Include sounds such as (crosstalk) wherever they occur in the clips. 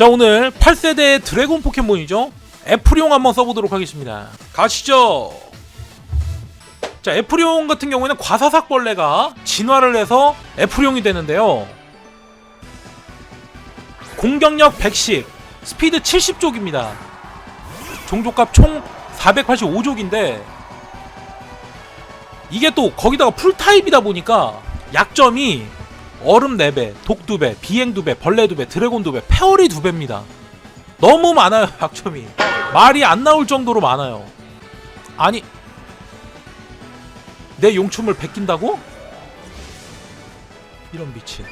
자 오늘 8세대 드래곤 포켓몬이죠. 애프리온 한번 써보도록 하겠습니다. 가시죠. 자 애프리온 같은 경우에는 과사삭벌레가 진화를 해서 애프리온이 되는데요. 공격력 110 스피드 70족입니다. 종족값 총 485족인데 이게 또 거기다가 풀타입이다 보니까 약점이 얼음 4배, 독 2배, 비행 2배, 벌레 2배, 드래곤 2배, 페어리 2배입니다. 너무 많아요, (laughs) 약점이. 말이 안 나올 정도로 많아요. 아니, 내 용춤을 베낀다고? 이런 미친.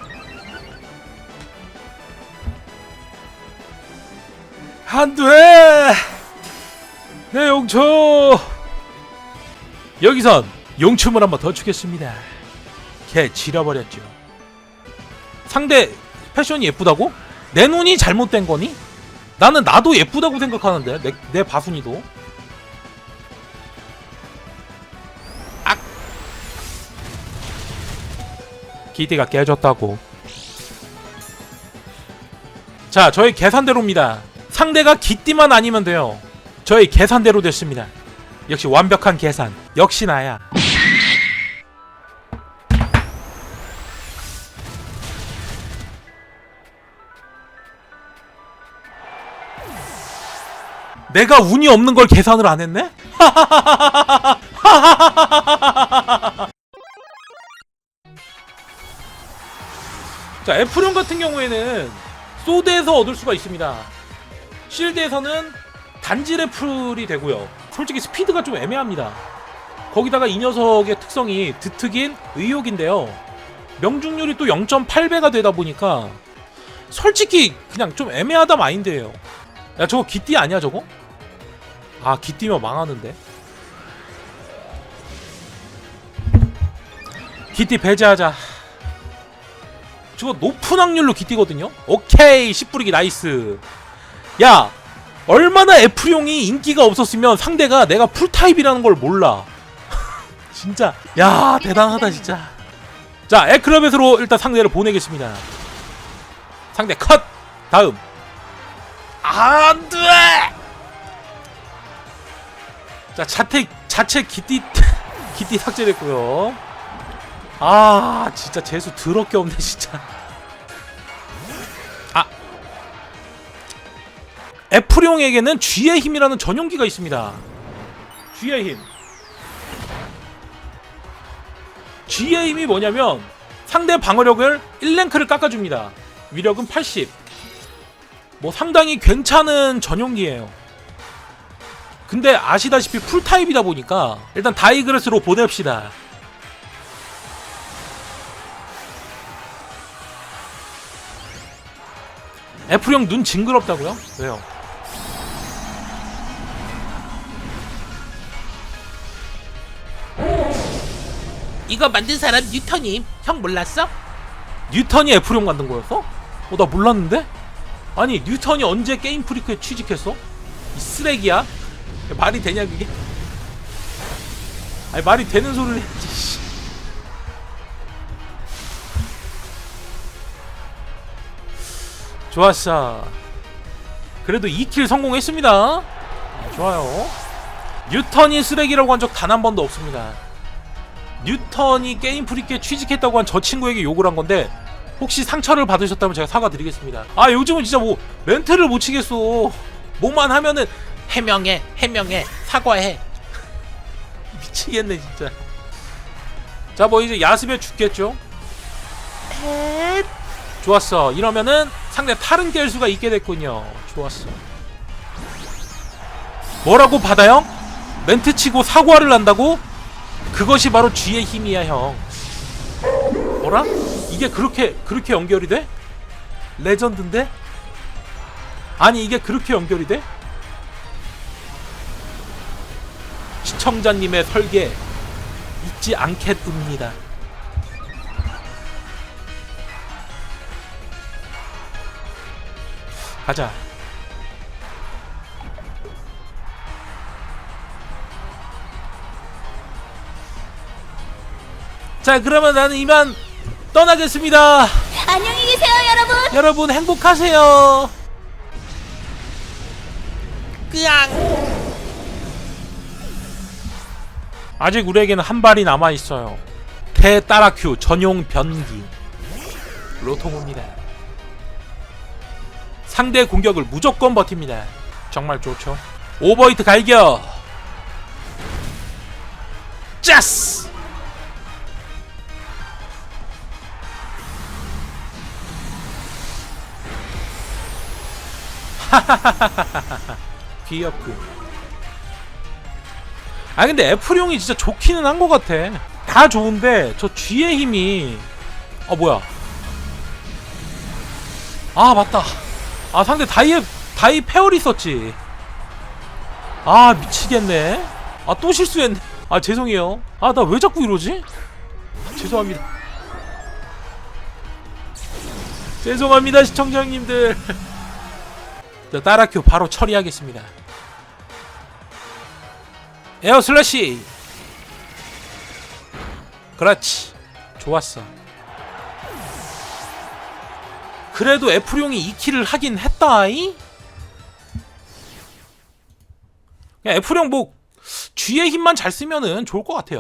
안 돼! 내 용춤! 여기선 용춤을 한번 더 추겠습니다. 걔 지려버렸죠. 상대 패션이 예쁘다고? 내 눈이 잘못된 거니? 나는 나도 예쁘다고 생각하는데 내, 내 바순이도. 악! 기대가 깨졌다고. 자 저의 계산대로입니다. 상대가 기띠만 아니면 돼요. 저의 계산대로 됐습니다. 역시 완벽한 계산. 역시 나야 내가 운이 없는 걸 계산을 안 했네? (laughs) 자, 애플용 같은 경우에는 소드에서 얻을 수가 있습니다. 실드에서는 단지 래플이 되고요. 솔직히 스피드가 좀 애매합니다. 거기다가 이 녀석의 특성이 드특인 의욕인데요. 명중률이 또 0.8배가 되다 보니까 솔직히 그냥 좀 애매하다 마인드예요. 야 저거 기띠 아니야 저거? 아 기띠면 망하는데? 기띠 배제하자. 저거 높은 확률로 기띠거든요? 오케이 10부리기 나이스. 야 얼마나 애플용이 인기가 없었으면 상대가 내가 풀타입이라는 걸 몰라. (laughs) 진짜 야 대단하다 진짜. 자 에크로벳으로 일단 상대를 보내겠습니다. 상대 컷! 다음. 안돼 자 자체 자체 기띠 (laughs) 기띠 삭제됐고요. 아 진짜 재수 더럽게 없네 진짜. 아. 애플용에게는 쥐의 힘이라는 전용기가 있습니다. 쥐의 힘. 쥐의 힘이 뭐냐면 상대 방어력을 1랭크를 깎아줍니다. 위력은 80 뭐 상당히 괜찮은 전용기예요. 근데 아시다시피 풀타입이다 보니까 일단 다이그레스로 보냅시다. 애플형 눈 징그럽다고요? 왜요? 이거 만든 사람 뉴턴임. 형 몰랐어? 뉴턴이 애플형 만든 거였어? 어, 나 몰랐는데? 아니, 뉴턴이 언제 게임 프리크에 취직했어? 이 쓰레기야? 말이 되냐, 그게? 아니, 말이 되는 소리를 씨. 좋았어. 그래도 2킬 성공했습니다. 아, 좋아요. 뉴턴이 쓰레기라고 한 적 단 한 번도 없습니다. 뉴턴이 게임 프리크에 취직했다고 한 저 친구에게 욕을 한 건데 혹시 상처를 받으셨다면 제가 사과드리겠습니다. 아 요즘은 진짜 뭐 멘트를 못 치겠어. 뭐만 하면은 해명해, 해명해, 사과해. 미치겠네 진짜. 자 뭐 이제 야습에 죽겠죠. 좋았어. 이러면은 상대 탈은 깰 수가 있게 됐군요. 좋았어. 뭐라고 받아요? 멘트 치고 사과를 한다고? 그것이 바로 쥐의 힘이야 형. 뭐라? 이게 그렇게 그렇게 연결이 돼? 레전드인데? 아니 이게 그렇게 연결이 돼? 시청자님의 설계 잊지 않겠습니다. 가자. 자, 그러면 나는 이만 떠나겠습니다. 안녕히 계세요, 여러분. 여러분 행복하세요. 끄앙 아직 우리에게는 한 발이 남아 있어요. 대따라큐 전용 변기. 로통입니다. 상대 공격을 무조건 버팁니다. 정말 좋죠. 오버히트 갈겨. 짜스. 귀엽군. 아 근데 애플용이 진짜 좋기는 한 것 같아. 다 좋은데 저 G의 힘이 어 뭐야? 아 맞다. 아 상대 다이에 다이 페어리 있었지. 아 미치겠네. 아 또 실수했네. 아 죄송해요. 아 나 왜 자꾸 이러지? 죄송합니다. 죄송합니다 시청자님들. (laughs) 자 따라큐 바로 처리하겠습니다. 에어 슬래시. 그렇지. 좋았어. 그래도 애플용이 2킬을 하긴 했다이 애플용 뭐 G의 힘만 잘 쓰면은 좋을 것 같아요